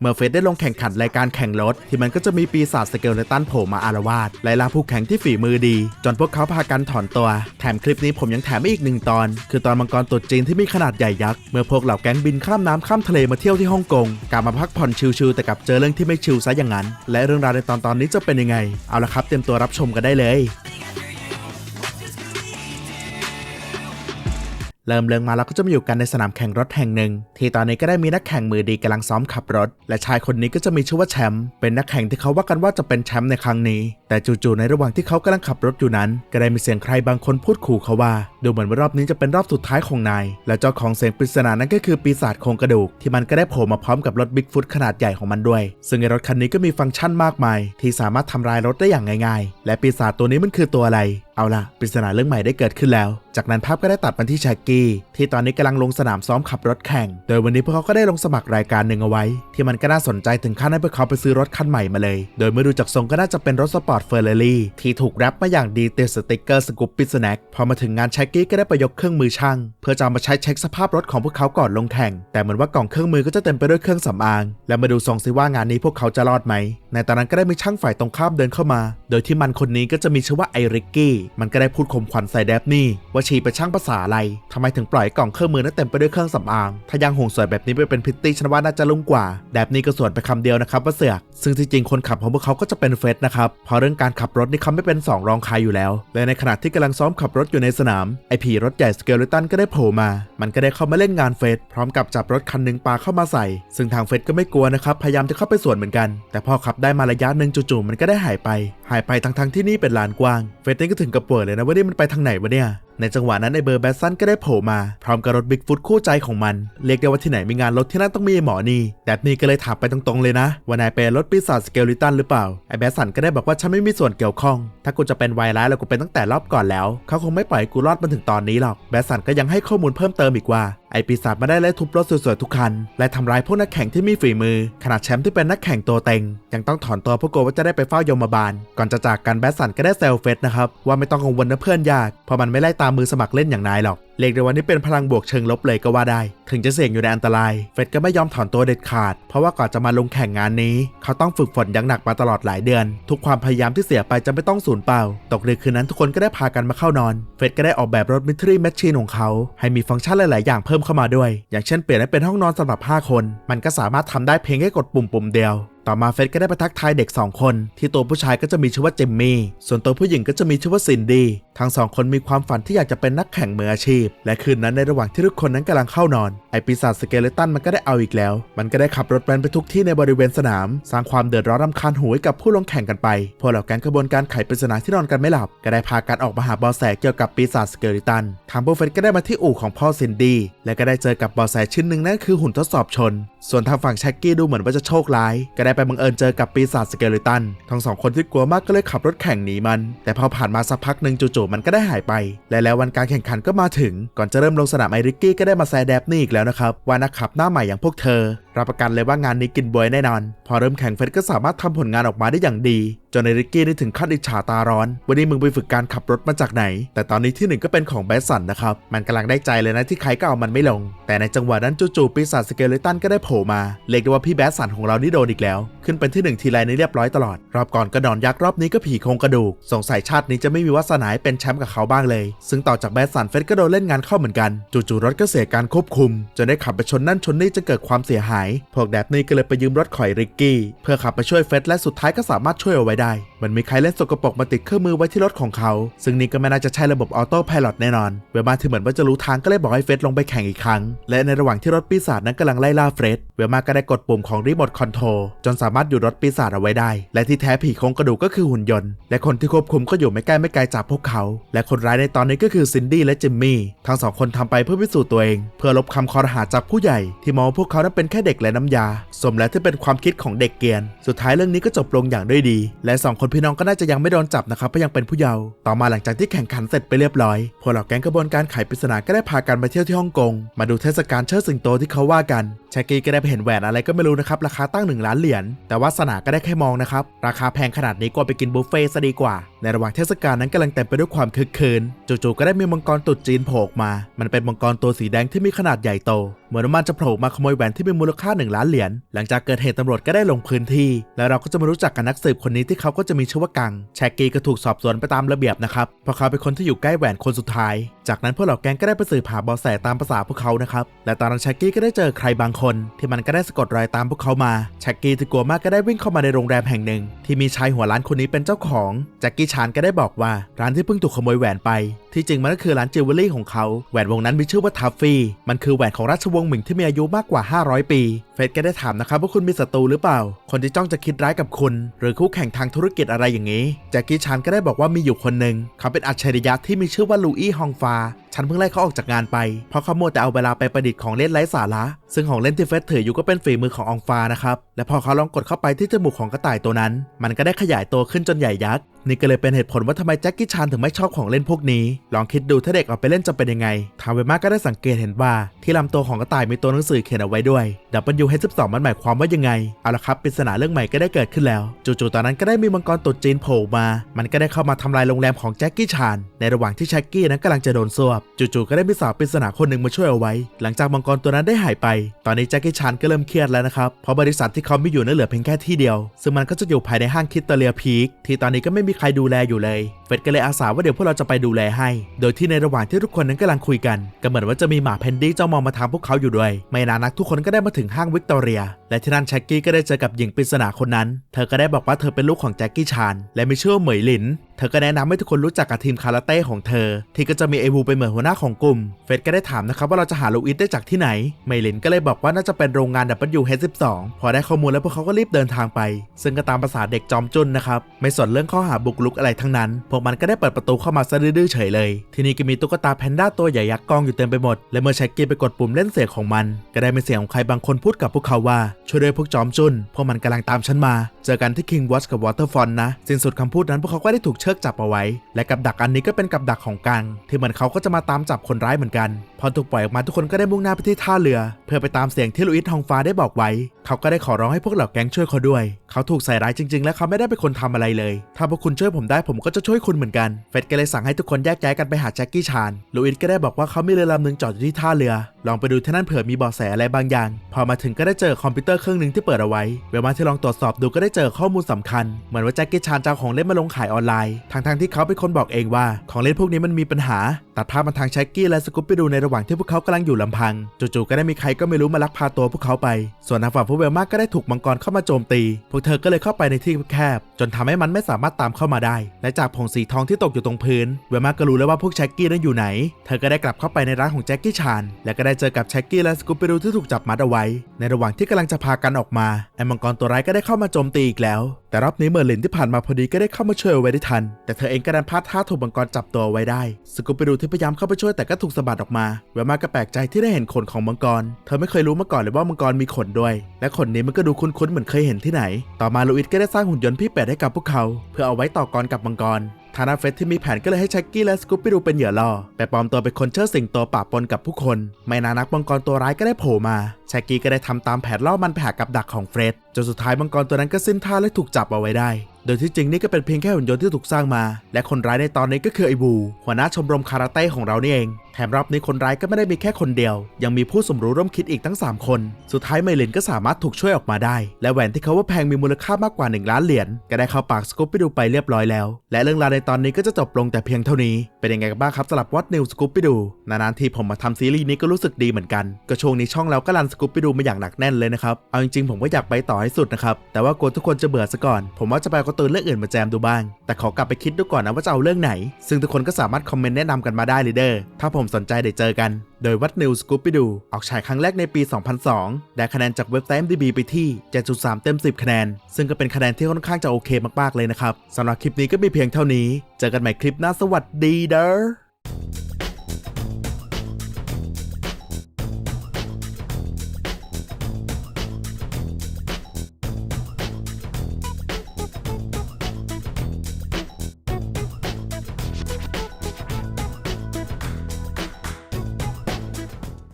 เมื่อเฟสได้ลงแข่งขันรายการแข่งรถ ที่มันก็จะมีปีศาจสเกลเลตันโผล่มาอารวาสไล่ล่าผู้แข่งที่ฝีมือดี จนพวกเขาพากันถอนตัว แถมคลิปนี้ผมยังแถมอีกหนึ่งตอน คือตอนมังกรตรุษจีนที่มีขนาดใหญ่ยักษ์ เมื่อพวกเหล่าแก๊งบินข้ามน้ำข้ามทะเลมาเที่ยวที่ฮ่องกงกลับมาพักผ่อนชิลๆแต่กลับเจอเรื่องที่ไม่ชิลซะอย่างนั้น และเรื่องราวในตอนตอนนี้จะเป็นยังไง เอาละครับเตรียมตัวรับชมกันได้เลย เริ่มเลื่องมาแล้วก็จะมาอยู่กันในสนามแข่งรถแห่งหนึ่ง ที่ตอนนี้ก็ได้มีนักแข่งมือดีกำลังซ้อมขับรถ และชายคนนี้ก็จะมีชื่อว่าแชมป์เป็นนักแข่งที่เขาว่ากันว่าจะเป็นแชมป์ในครั้งนี้ แต่จู่ๆในระหว่างที่เขากำลังขับรถอยู่นั้น ก็ได้มีเสียงใครบางคนพูดขู่เขาว่า ดูเหมือนว่ารอบนี้จะเป็นรอบสุดท้ายของนาย และเจ้าของเสียงปริศนานั้นก็คือปีศาจโครงกระดูก ที่มันก็ได้โผล่มาพร้อมกับรถบิ๊กฟุตขนาดใหญ่ของมันด้วย ซึ่งในรถคันนี้ก็มีฟังก์ชันมากมาย ที่สามารถทำลายรถได้อย่างง่าย ๆ และปีศาจตัวนี้มันคือตัวอะไร เอาล่ะ ปริศนาเรื่องใหม่ได้เกิดขึ้นแล้ว จากนั้นภาพก็ได้ตัดมาที่แชกกี้ ที่ตอนนี้กำลังลงสนามซ้อมขับรถแข่ง โดยวันนี้พวกเขาก็ได้ลงสมัครรายการหนึ่งเอาไว้ ที่มันก็น่าสนใจถึงขั้นให้พวกเขาไปซื้อรถคันใหม่มาเลย โดยเมื่อดูจากทรงก็น่าจะเป็นรถสปอร์ตเฟอร์รารี่ที่ถูกแรปมาอย่างดีติดสติกเกอร์สกูปปี้สแน็คพอมาถึงงานชกกี้ก็ได้ไปยกเครื่องมือช่าง เพื่อจะมาใช้เช็คสภาพรถของพวกเขาก่อนลงแข่ง แต่เหมือนว่ากล่องเครื่องมือก็จะเต็มไปด้วยเครื่องสำอาง และมาดูทรงซิว่างานนี้พวกเขาจะรอดไหม ในตอนนั้นก็ได้มีช่างฝ่ายตรงข้ามเดินเข้ามา โดยที่มันคนนี้ก็จะมีชื่อว่าไอริกกี้ มันก็ได้พูดข่มขวัญใส่แดบนี่ว่าชีเป็นช่างภาษาอะไรทำไมถึงปล่อยกล่องเครื่องมือนั้นเต็มไปด้วยเครื่องสำอาง ถ้ายังห่วงสวยแบบนี้ไปเป็นพิตตี้ฉันว่าน่าจะลุ่งกว่า แดบนี่ก็สวนไปคำเดียวนะครับว่าเสือก ซึ่งที่จริงคนขับของพวกเขาก็จะเป็นเฟสนะครับเพราะเรื่องการขับรถนี่เขาไม่เป็นสองรองใครอยู่แล้ว และในขณะที่กำลังซ้อมขับรถอยู่ในสนาม ไอผีรถใหญ่สเกลเลตันก็ได้โผล่มา มันก็ได้เข้ามาเล่นงานเฟสพร้อมกับจับรถคันหนึ่งปาเข้ามาใส่ ซึ่งทางเฟสก็ไม่กลัวนะครับ พยายามจะเข้าไปสวนเหมือนกัน แต่พอขับได้มาระยะหนึ่งจู่ๆมันก็ได้หายไป หายไปทั้งๆที่นี่เป็นลานกว้าง เฟสนี่ก็ถึงกับป่วยเลยนะว่านี่มันไปทางไหนวะเนี่ย ในจังหวะนั้นไอเบอร์แบสซันก็ได้โผล่มา พร้อมกับรถบิ๊กฟุตคู่ใจของมัน เรียกได้ว่าที่ไหนมีงานรถที่นั่นต้องมีไอ้หมอนี่แดดนี่ก็เลยถามไปตรงๆเลยนะ ว่านายเป็นรถปีศาจสเกลิตันหรือเปล่า ไอแบสสันก็ได้บอกว่าฉันไม่มีส่วนเกี่ยวข้อง ถ้ากูจะเป็นไวร้ายแล้วกูเป็นตั้งแต่รอบก่อนแล้ว เขาคงไม่ปล่อยกูรอดมาถึงตอนนี้หรอก แบสสันก็ยังให้ข้อมูลเพิ่มเติมอีกว่าไอปีศาจมาได้ไล่ทุบรถสวยๆทุกคัน และทำร้ายพวกนักแข่งที่มีฝีมือ ขนาดแชมป์ที่เป็นนักแข่งตัวเต็ง ยังต้องถอนตัวเพราะกลัวว่าจะได้ไปเฝ้ายมบาล ก่อนจะจากกันแบสสันก็ได้เซลเฟสนะครับ ว่าไม่ต้องกังวลนะเพื่อนยาก เพราะมันไม่ไล่ตามามมือสมัครเล่นอย่างนายหรอก เรียกได้ว่านี่เป็นพลังบวกเชิงลบเลยก็ว่าได้ ถึงจะเสี่ยงอยู่ในอันตราย เฟดก็ไม่ยอมถอนตัวเด็ดขาด เพราะว่าก่อนจะมาลงแข่งงานนี้ เขาต้องฝึกฝนอย่างหนักมาตลอดหลายเดือน ทุกความพยายามที่เสียไปจะไม่ต้องสูญเปล่า ตกดึกคืนนั้นทุกคนก็ได้พากันมาเข้านอน เฟดก็ได้ออกแบบรถมิทรีแมชชีนของเขา ให้มีฟังก์ชันหลาย ๆ อย่างเพิ่มเข้ามาด้วย อย่างเช่นเปลี่ยนให้เป็นห้องนอนสำหรับ 5 คน มันก็สามารถทำได้เพียงแค่กดปุ่มปุ่มเดียว ต่อมาเฟสก็ได้ไปทักทายเด็ก 2 คน ที่ตัวผู้ชายก็จะมีชื่อว่าเจมมี่ส่วนตัวผู้หญิงก็จะมีชื่อว่าซินดี้ทั้งสองคนมีความฝันที่อยากจะเป็นนักแข่งมืออาชีพ และคืนนั้นในระหว่างที่ทุกคนนั้นกำลังเข้านอนไอปีศาจสเกเลตันมันก็ได้เอาอีกแล้ว มันก็ได้ขับรถแวนไปทุกที่ในบริเวณสนาม สร้างความเดือดร้อนรำคาญหูให้กับผู้ลงแข่งกันไปพวกเหล่าแก๊งขบวนการไขปริศนาที่นอนกันไม่หลับ ก็ได้พากันออกมาหาบอแสเกี่ยวกับปีศาจสเกเลตันทางพวกเฟสก็ได้มาที่อู่ของพ่อซินดี้และก็ได้เจอกับบอแสชิ้นหนึ่งนั่นคือหุ่นทดสอบชน ส่วนทางฝั่งแช็กกี้ดูเหมือนว่าจะโชคร้ายก็ได้ไปบังเอิญเจอกับปีศาจสเกเลตัน ทั้งสองคนที่กลัวมากก็เลยขับรถแข่งหนีมัน แต่พอผ่านมาสักพักหนึ่งจู่ๆมันก็ได้หายไป และแล้ววันการแข่งขันก็มาถึง ก่อนจะเริ่มลงสนามไอริกกี้ก็ได้มาแซแดบนี่อีกแล้วนะครับ ว่านักขับหน้าใหม่อย่างพวกเธอ รับประกันเลยว่างานนี้กินบวยแน่นอน พอเริ่มแข่งเฟสก็สามารถทำผลงานออกมาได้อย่างดีจนไอริกกี้นี่ถึงขั้นอิจฉาตาร้อน วันนี้มึงไปฝึกการขับรถมาจากไหน แต่ตอนนี้ที่หนึ่งก็เป็นของแบสสันนะครับ มันกำลังได้ใจเลยนะที่ใครก็เอามันไม่ลง แต่ในจังหวะนั้นจู่ๆปีศาจสเกเลตันก็ได้โผล่มา เรียกได้ว่าพี่แบสันของเรานี่โดนอีกแล้ว tomorrow. ขึ้นเป็นที่หนึ่งทีไรนี่เรียบร้อยตลอด รอบก่อนก็นอนยักษ์รอบนี้ก็ผีโครงกระดูก สงสัยชาตินี้จะไม่มีวาสนาเป็นแชมป์กับเขาบ้างเลย ซึ่งต่อจากแบสสันเฟสก็โดนเล่นงานเข้าเหมือนกัน จู่ๆรถก็เสียการควบคุมจนได้ขับไปชนนั่นชนนี่จนเกิดความเสียหาย พวกแดบนี่ก็เลยไปยืมรถข่อยริกกี้ เพื่อขับไปช่วยเฟสและสุดท้ายก็สามารถช่วยเอาไว้ได้ มันมีใครเล่นสกปรกมาติดเครื่องมือไว้ที่รถของเขา ซึ่งนี่ก็ไม่น่าจะใช่ระบบออโต้พายロแน่นอน เวลมาที่เหมือนว่าจะรู้ทางก็เลยบอกให้เฟสลงไปแข่งอีกครั้ง และในระหว่างที่รถปีศาจนั้นกำลังไล่ล่าเฟสเวลมาก็ได้กดปุ่มของรีโมทคอนโทรลจนสามารถหยุดรถปีศาจเอาไว้ได้ และที่แท้ผีโครงกระดูกก็คือหุ่นยนต์ และคนที่ควบคุมก็อยู่ไม่ใกล้ไม่ไกลจากพวกเขา และคนร้ายในตอนนี้ก็คือซินดี้และจิมมี่ทั้งสองคนทำไปเพื่อพิสูจน์ตัวเอง เพื่อลบคำคอรหาจากผู้ใหญ่ ที่มองพวกเขานั้นเป็นแค่เด็กและน้ำยา สมแล้วที่เป็นความคิดของเด็กเกรียน สุดท้ายเรื่องนี้ก็จบลงอย่างด้วยดี และสองคนพี่น้องก็น่าจะยังไม่โดนจับนะครับเพราะยังเป็นผู้เยาว์ต่อมาหลังจากที่แข่งขันเสร็จไปเรียบร้อยพวกเหล่าแก๊งกระบวนการไขปริศนาก็ได้พากันมาเที่ยวที่ฮ่องกงมาดูเทศกาลเชิดสิงโตที่เขาว่ากัน ชกกี้ก็ได้ไปเห็นแหวนอะไรก็ไม่รู้นะครับ ราคาตั้งหนึ่งล้านเหรียญแต่ว่าสนาก็ได้แค่มองนะครับ ราคาแพงขนาดนี้ก็ไปกินบุฟเฟ่ต์ซะดีกว่า ในระหว่างเทศกาลนั้นกำลังเต็มไปด้วยความคึกคืนจู่ๆก็ได้มีมังกรตุดจีนโผล่ออกมา มันเป็นมังกรตัวสีแดงที่มีขนาดใหญ่โตเหมือนมันจะโผล่มาขโมยแหวนที่มีมูลค่า 1 ล้านเหรียญ หลังจากเกิดเหตุตำรวจก็ได้ลงพื้นที่ แล้วเราก็จะมารู้จักกับนักสืบคนนี้ที่เขาก็จะมีชื่อว่ากัง แชกกี้ก็ถูกสอบสวนไปตามระเบียบนะครับเพราะเขาเป็นคนที่อยู่ใกล้แหวนคนสุดท้าย จากนั้นพวกเหล่าแก๊งก็ได้ไปสืบหาเบาะแสตามภาษาพวกเขานะครับ และตอนนั้นแชกกี้ก็ได้เจอใครบางคน ที่มันก็ได้สะกดรอยตามพวกเขามา แชกกี้ที่กลัวมากก็ได้วิ่งเข้ามาในโรงแรมแห่งหนึ่ง ที่มีชายหัวล้านคนนี้เป็นเจ้าของแจ็คกี้ชานก็ได้บอกว่าร้านที่เพิ่งถูกขโมยแหวนไป ที่จริงมันก็คือร้านจิวเวลรี่ของเขาแหวนวงนั้นมีชื่อว่าทัฟฟี่มันคือแหวนของราชววงหมิงที่มีอายุมากกว่า 500 ปี เฟดก็ได้ถามนะครับว่าคุณมีศัตรูหรือเปล่า คนที่จ้องจะคิดร้ายกับคุณ หรือคู่แข่งทางธุรกิจอะไรอย่างนี้แจ็คกี้ชานก็ได้บอกว่ามีอยู่คนหนึ่งเขาเป็นอัจฉริยะที่มีชื่อว่าลูอี้ฮองฟา ฉันเพิ่งไล่เขาออกจากงานไป เพราะเขาโมแต่เอาเวลาไปประดิษฐ์ของเล่นไร้สาระ ซึ่งของเล่นที่เฟสถืออยู่ก็เป็นฝีมือขององฟานะครับ และพอเขาลองกดเข้าไปที่จมูกของกระต่ายตัวนั้น มันก็ได้ขยายตัวขึ้นจนใหญ่ยักษ์ นี่ก็เลยเป็นเหตุผลว่าทำไมแจ็คกี้ชานถึงไม่ชอบของเล่นพวกนี้ ลองคิดดูถ้าเด็กเอาไปเล่นจะเป็นยังไง ทาเวมาก็ได้สังเกตเห็นว่า ที่ลำตัวของกระต่ายมีตัวหนังสือเขียนเอาไว้ด้วย W12 มันหมายความว่ายังไง เอาละครับปริศนาเรื่องใหม่ก็ได้เกิดขึ้นแล้ว จู่ๆตอนนั้นก็ได้มีมังกรตุดจีนโผล่มา มันก็ได้เข้ามาทำลายโรงแรมของแจ็คกี้ชาน ในระหว่างที่แจ็คกี้นั้นกำลังจะโดนสวบจู่ๆก็ได้มีสาวปริศนาคนหนึ่งมาช่วยเอาไว้ หลังจากมังกรตัวนั้นได้หายไป ตอนนี้แจ็คกี้ชานก็เริ่มเครียดแล้วนะครับ เพราะบริษัทที่เขาไมีอยู่นั้นเหลือเพียงแค่ที่เดียว ซึ่งมันก็จะอยู่ภายในห้างคิตเตเลียพีคที่ตอนนี้ก็ไม่มีใครดูแลอยู่เลย เฟดก็เลยอาสาว่าเดี๋ยวพวกเราจะไปดูแลให้ โดยที่ในระหว่างที่ทุกคนนั้นกำลังคุยกันก็เหมือนว่าจะมีหมาแพนดี้เจ้ามองมาทางพวกเขาอยู่ด้วย ไม่นานนักทุกคนก็ได้มาถึงห้างวิกตอเรีย และที่นั่นแจ็คกี้ก็ได้เจอกับหญิงปริศนาคนนั้น เธอก็ได้บอกว่าเธอเป็นลูกของแจ็คกี้ชานและมีชื่อเหมยหลินเธอก็แนะนำให้ทุกคนรู้จักกับทีมคาราเต้ของเธอ ที่ก็จะมีเอวูเป็นเหมือนหัวหน้าของกลุ่ม เฟดก็ได้ถามนะครับว่าเราจะหาลูอิสได้จากที่ไหนเหมลินก็เลยบอกว่าน่าจะเป็นโรงงาน W12 พอได้ข้อมูลแล้วพวกเขาก็รีบเดินทางไป ซึ่งก็ตามภาษาเด็กจอมจุนนะครับ ไม่สนเรื่องข้อหาบุกรุกอะไรทั้งนั้น พวกมันก็ได้เปิดประตูเข้ามาซะดื้อเฉยเลย ที่นี่ก็มีตุ๊กตาแพนด้าตัวใหญ่ยักษ์กองอยู่เต็มไปหมด และเมื่อแช็กกี้ไปกดปุ่มเล่นเสียงของมัน ก็ได้มีเสียงของใครบางคนพูดกับพวกเขาว่าช่วยด้วยพวกจอมจุนพวกมันกำลังตามฉันมา เจอกันที่ King Watch กับ Waterfront นะ สิ้นสุดคำพูดนั้นพวกเขาก็ได้ถูกเชิกจับเอาไว้ และกับดักอันนี้ก็เป็นกับดักของกัง ที่เหมือนเขาก็จะมาตามจับคนร้ายเหมือนกันพอถูกปล่อยออกมาทุกคนก็ได้มุ่งหน้าไปที่ท่าเรือ เพื่อไปตามเสียงที่ลุอิสทองฟ้าได้บอกไว้ เขาก็ได้ขอร้องให้พวกเหล่าแก๊งช่วยเขาด้วย เขาถูกใส่ร้ายจริง ๆ และเขาไม่ได้เป็นคนทำอะไรเลย ถ้าพวกคุณช่วยผมได้ผมก็จะช่วยคุณเหมือนกันเฟดก็เลยสั่งให้ทุกคนแยกย้ายกันไปหาแจ็คกี้ชานลุอิสก็ได้บอกว่าเขามีเรือลำหนึ่งจอดอยู่ที่ท่าเรือ ลองไปดูที่นั่นเผื่อมีเบาะแสอะไรบางอย่าง พอมาถึงก็ได้เจอคอมพิวเตอร์เครื่องหนึ่งที่เปิดเอาไว้ เวลาที่ลองตรวจสอบดูก็ได้เจอข้อมูลสำคัญ เหมือนว่าแจ็คกี้ชานจะเอาของเล่นมาลงขายออนไลน์ทั้งๆที่เขาเป็นคนบอกเองว่าของเล่นพวกนี้มันมีปัญหา ตัดภาพมาทางแจ็คกี้และสกูปไปดูในระหว่างที่พวกเขากำลังอยู่ลำพัง จู่ๆก็ได้มีใครก็ไม่รู้มาลักพาตัวพวกเขาไป ส่วนทางฝั่งพวกเวลมาก็ได้ถูกมังกรเข้ามาโจมตี พวกเธอก็เลยเข้าไปในที่แคบ จนทำให้มันไม่สามารถตามเข้ามาได้ และจากผงสีทองที่ตกอยู่ตรงพื้น เวลมาก็รู้แล้วว่าพวกแจ็คกี้นั้นอยู่ไหน เธอก็ได้กลับเข้าไปในร้านของแจ็คกี้ชาน และก็ได้เจอกับแจ็คกี้และสกูปไปดูที่ถูกจับมัดเอาไว้ ในระหว่างที่กำลังจะพากันออกมาไอ้มังกรตัวร้ายก็ได้เข้ามาโจมตีอีกแล้ว แต่รอบนี้เมอร์ลินที่ผ่านมาพอดีก็ได้เข้ามาช่วยเอาไว้ได้ทัน แต่เธอเองก็ดันพลาดท่าถูกมังกรจับตัวเอาไว้ได้ สกูปไปดูที่พยายามเข้าไปช่วยแต่ก็ถูกสะบัดออกมาเวลมาก็แปลกใจที่ได้เห็นขนของมังกร เธอไม่เคยรู้มาก่อนเลยว่ามังกรมีขนด้วย และขนนี้มันก็ดูคุ้นๆเหมือนเคยเห็นที่ไหน ต่อมาลูอิสก็ได้สร้างหุ่นยนต์พี่เป็ดให้กับพวกเขา เพื่อเอาไว้ต่อกรกับมังกร ทานาเฟสที่มีแผนก็เลยให้แช็กกี้และสกูปปี้ดูเป็นเหยื่อล่อแต่ปลอมตัวเป็นคนเชิดสิงโตปะปนกับผู้คน ไม่นานนักมังกรตัวร้ายก็ได้โผล่มาแช็กกี้ก็ได้ทำตามแผนล่อมันไปหากับดักของเฟร็ดจนสุดท้ายมังกรตัวนั้นก็สิ้นท่าและถูกจับเอาไว้ได้ โดยที่จริงนี่ก็เป็นเพียงแค่หุ่นยนต์ที่ถูกสร้างมา และคนร้ายในตอนนี้ก็คือไอ้บู หัวหน้าชมรมคาราเต้ของเรานี่เอง แถมรอบนี้คนร้ายก็ไม่ได้มีแค่คนเดียว ยังมีผู้สมรู้ร่วมคิดอีกทั้ง 3 คน สุดท้ายไมลินก็สามารถถูกช่วยออกมาได้ และแหวนที่เขาว่าแพงมีมูลค่ามากกว่า 1 ล้านเหรียญก็ได้เข้าปากสกูปไปดูไปเรียบร้อยแล้ว และเรื่องราวในตอนนี้ก็จะจบลงแต่เพียงเท่านี้ เป็นยังไงกันบ้างครับสำหรับวัดนิวสกูปไปดูนานๆทีผมมาทำซีรีส์นี้ก็รู้สึกดีเหมือนกันก็ช่วงนี้ช่องเราก็รันสกูปไปดูมาอย่างหนักแน่นเลยนะครับเอาจริงๆผมก็อยากไปต่อให้สุดนะครับแต่ว่ากลัวทุกคนจะเบื่อซะก่อน ผมว่าจะไปกร์ตูนเรื่องอื่นมาแจมดูบ้าง แต่ขอกลับไปคิดดูก่อนนะว่าจะเอาเรื่องไหน ซึ่งทุกคนก็สามารถคอมเมนต์แนะนำกันมาได้เลยเด้อถ้าผมสนใจเดี๋ยวเจอกัน โดยวัดนิวสกูปไปดู ออกฉายครั้งแรกในปี 2002 ได้คะแนนจากเว็บไซต์ MDB ไปที่ 7.3 เต็ม 10 คะแนน ซึ่งก็เป็นคะแนนที่ค่อนข้างจะโอเคมากๆเลยนะครับสำหรับคลิปนี้ก็มีเพียงเท่านี้ เจอกันใหม่คลิปหน้าสวัสดีเด้อ